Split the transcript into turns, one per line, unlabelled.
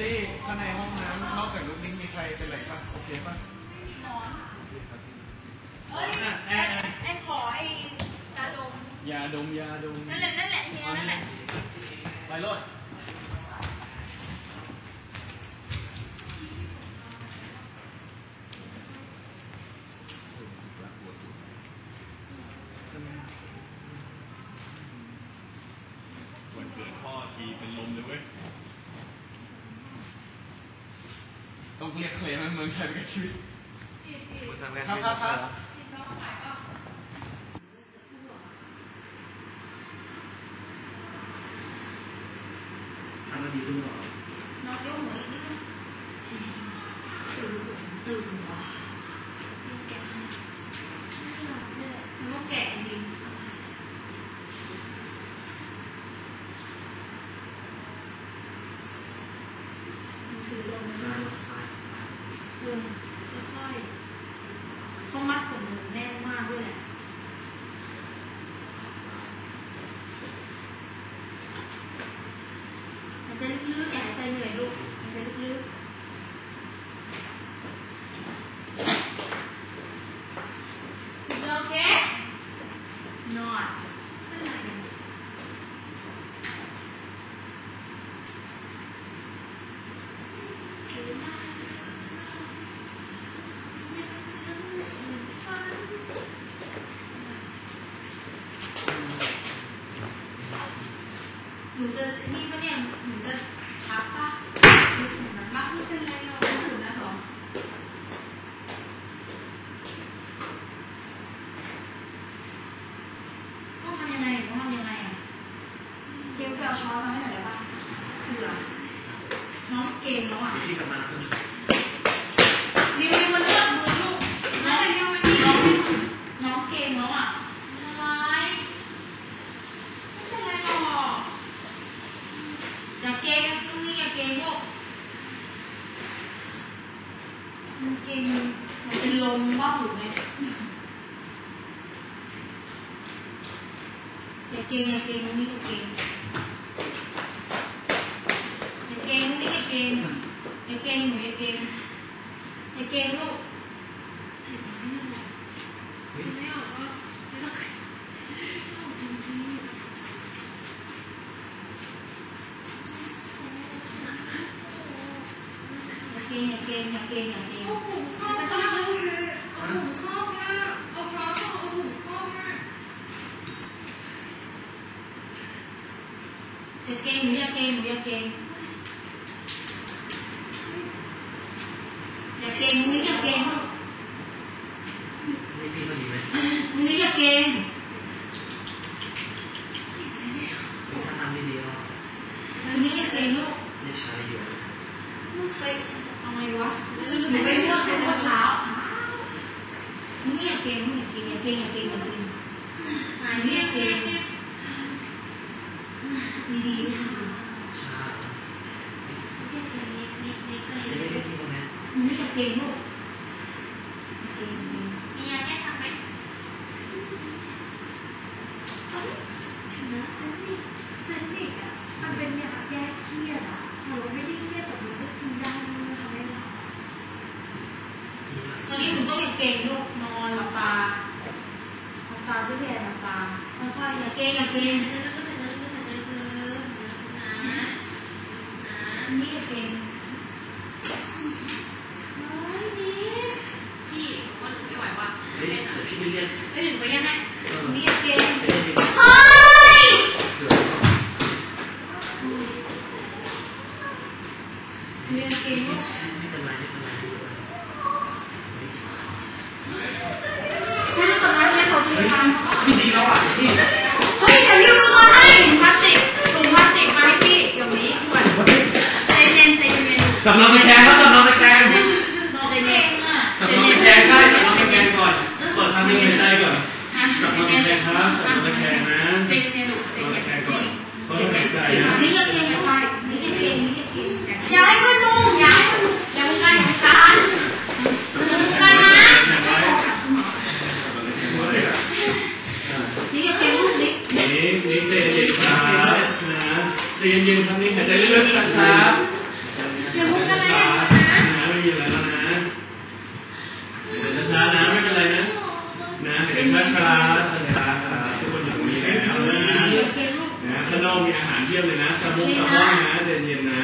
ตี้ข้างในห้องน้ำนอกจากลูกนิ้งมีใครเป็นไรบ้างโอเคป
่ะ
เอ้
ย
อะแอแอนแอนแอนขอไอ้ตา
ดมยาดมยาดม
นั่นแหละนั่นแหละเฮียนั่นแหละ
ไปรถวันเกิดพ่อทีเป็นลมเลยเว้ย ต้องเรียกเคลมให้เมืองไทยไปกับชีวิต
คุณทำงาน
ครับครับครับ
ทำนาทีครึ่งหรอ
น้องยกหัวอีกนิดนึงตื่นตื่นว่ะแกะให้ไม่หลับเสื้อมันต้องแกะจริงมันถือลงนะเออค่อยๆเขา มัดผมหนูแน่นมากด้วยแหละหายใจลึกๆอย่าหายใจเหนื่อยลูกหายใจลึกๆ Is it okay? Not. ไม่ไหนหนูจะนี่ปะเนี่ยหนูจะชักปะรู้สึกแบบนั้นปะไม่เป็นไรหรอกรู้สึกนะหรอ ต้องทำยังไงต้องทำยังไงอะเกลไปเอา ช้อนมาให้หน่อยได้ปะเผื่อน้องเกมแล้วอะ
ที่กลับมาคือ
นิวนิวมาเลือกมือลูกน้องนิวไม่มีน้องน้องเกมแล้วอะอะไรไม่เป็นไรหรอกอย่าเกมตรงนี้อย่าเกมลูกมันเกมมันเป็นลมว่าหรือไงอย่าเกรงอย่าเกรงนี่อย่าเกรงอย่าเกรงนี่อย่า เกรงอย่าเกรงหนูอเกรงอย่าเกรงลูกไม่ออกก็ไม่ต้องเกรงอเกรงอเกรงอย่าเกรง
เอาหูเข้าค่ะเอาหูเข้าค่ะเอาขาเข้าเอาหูเข้าค่ะ
อย่าเกรงหนูอย่าเกรงหนูอย่าเกรง เกรงนี่อย่าเกรงลูก
นี่พี่พอดีไหม
นี่อย่าเกรง
ไม่ใช่ทำดีๆหรอก
นี่อย่าเกรงลูก
นี่ใช้อยู่
ไปเอาไงวะหนูไปนวดเป็นนวดเท้านี่อย่าเกรงนี่อย่าเกรงอย่าเกรงอย่าเกรงอย่าเกรงหายนี่อย่าเกรงดีดีๆค่ะ
ชา
นี่เกรงนี่นี่นี่เกรง
จะได้ที่ตรงนี้
นี่อย่าเก รงลูกอย่าเกรงมียาแก้ชักไหม
ถึงนะเซนนิกเซนนิกอะมันเป็นยาแก้เครียดอะแต่ว่าไม่ได้เครียดแต่มันก็กินได้มันทำให้หลับ
ตอนนี้หนูก็อย่าเกรงลูกนอนหลับตาหลับตาช่วยแผ่หลับตาค่อยๆอย่าเกรงอย่าเกรงนี่อย่าเกรง
พี่ว่าหนูไม่ไหวว่ะ
เฮ้ยแต่พี่ไม่เรียก
เอ้ยหนูไปยังไง
เออ
นี่อย่าเกรง
ไม่ได้ดี
เฮ้ย
เผื่อ
นี่อย่าเกรงลูก
ไม่เป็นไรไม่เป็นไร
ให้ลูกกับน้อยให้เขาช่วยทำ
พี่ดีแล้วอะพี่
เฮ้ยเดี๋ยวยูรู้ให้ถุงพลาสติกถุงพลาสติกมาให้พี่เดี๋ยวนี้ด่วนใจเย็นใจเย็น
สำนองตะแคงครับสำนองตะแคง
น้องเก่งอะ
สำนองตะแคงใช่สำนองตะแคงก่อนเปิดทางในใจก่อนสำนองตะแคงครับสำนองตะแคงนะ
ใจเย็นลูกใจ
สำนอง
เย็
ตะ
น
แคงก่อนเขาต้องหายใจนะ
นี่ก็เก่งไปนี่ก็เก่งนี่ก็เก่งอย่าให้เพื่อนดูอย่าให้อย่ามึงกันตามึงกันนะนี่ก็เก่งลูกนี่
นี่นี่เจเย็นครับนะเจเย็นครับนี่หายใจลึกๆนะครับ
อย่ามึงกันเลย
นะ
นะ
ไม่มีอะไรแล้วนะเดี๋ยวช้าๆนะไม่เป็นไรนะนะเดี๋ยวช้าๆช้าๆครับทุกคนอยู่ตรงนี้แล้วนะข้างนอกมีอาหารเพียบเลยนะแซลมอนแซลมอนนะเย็นๆนะ